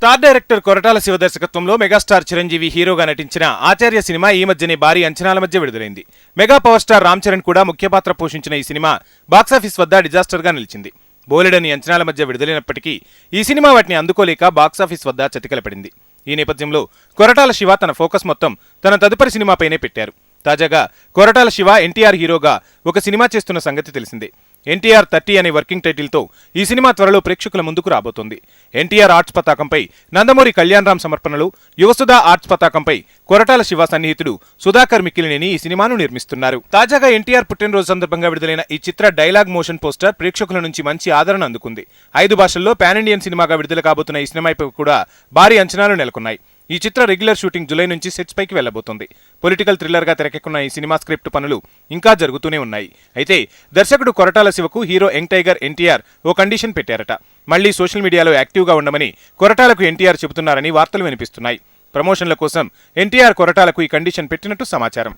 Star director Koratala Shiva దర్శకత్వంలో megastar Chiranjeevi హీరోగా నటించిన ఆచార్య సినిమా ఈ మధ్యనే భారీ అంచనాల మధ్య విడుదలైంది. Mega power star Ram Charan కూడా ముఖ్య పాత్ర పోషించిన ఈ సినిమా బాక్సాఫీస్ వద్ద డిజాస్టర్గా నిలిచింది. బోలెడని అంచనాల మధ్య విడుదలైనప్పటికీ ఈ సినిమా వాటిని అందుకోలేక బాక్సాఫీస్ వద్ద చతికిలపడింది. ఈ నేపథ్యంలో కొరటాల శివ తన ఫోకస్ మొత్తం తన తదుపరి సినిమాపైనే పెట్టారు. తాజాగా కొరటాల శివ ఎన్టీఆర్ హీరోగా ఒక సినిమా చేస్తున్న సంగతి తెలిసిందే. ఎన్టీఆర్ థర్టీ అనే వర్కింగ్ టైటిల్తో ఈ సినిమా త్వరలో ప్రేక్షకుల ముందుకు రాబోతోంది. ఎన్టీఆర్ ఆర్ట్స్ పతాకంపై నందమూరి కళ్యాణరామ్ సమర్పణలు యువసుధ ఆర్ట్స్ పతాకంపై కొరటాల శివ సన్నిహితుడు సుధాకర్ మిక్కిలినేని ఈ సినిమాను నిర్మిస్తున్నారు. తాజాగా ఎన్టీఆర్ పుట్టినరోజు సందర్భంగా విడుదలైన ఈ చిత్ర డైలాగ్ మోషన్ పోస్టర్ ప్రేక్షకుల నుంచి మంచి ఆదరణ అందుకుంది. ఐదు భాషల్లో పాన్ ఇండియన్ సినిమాగా విడుదల కాబోతున్న ఈ సినిమాపై కూడా భారీ అంచనాలు నెలకొన్నాయి. ఈ చిత్ర రెగ్యులర్ షూటింగ్ జులై నుంచి సెట్స్ పైకి వెళ్ళబోతుంది పొలిటికల్ థ్రిల్లర్గా తెరకెక్కున్న ఈ సినిమా స్క్రిప్ట్ పనులు ఇంకా జరుగుతూనే ఉన్నాయి. అయితే దర్శకుడు కొరటాల శివకు హీరో యంగ్ టైగర్ ఎన్టీఆర్ ఓ కండిషన్ పెట్టారట. మళ్ళీ సోషల్ మీడియాలో యాక్టివ్గా ఉండమని కొరటాలకు ఎన్టీఆర్ చెబుతున్నారని వార్తలు వినిపిస్తున్నాయి. ప్రమోషన్ల కోసం ఎన్టీఆర్ కొరటాలకు ఈ కండిషన్ పెట్టినట్టు సమాచారం.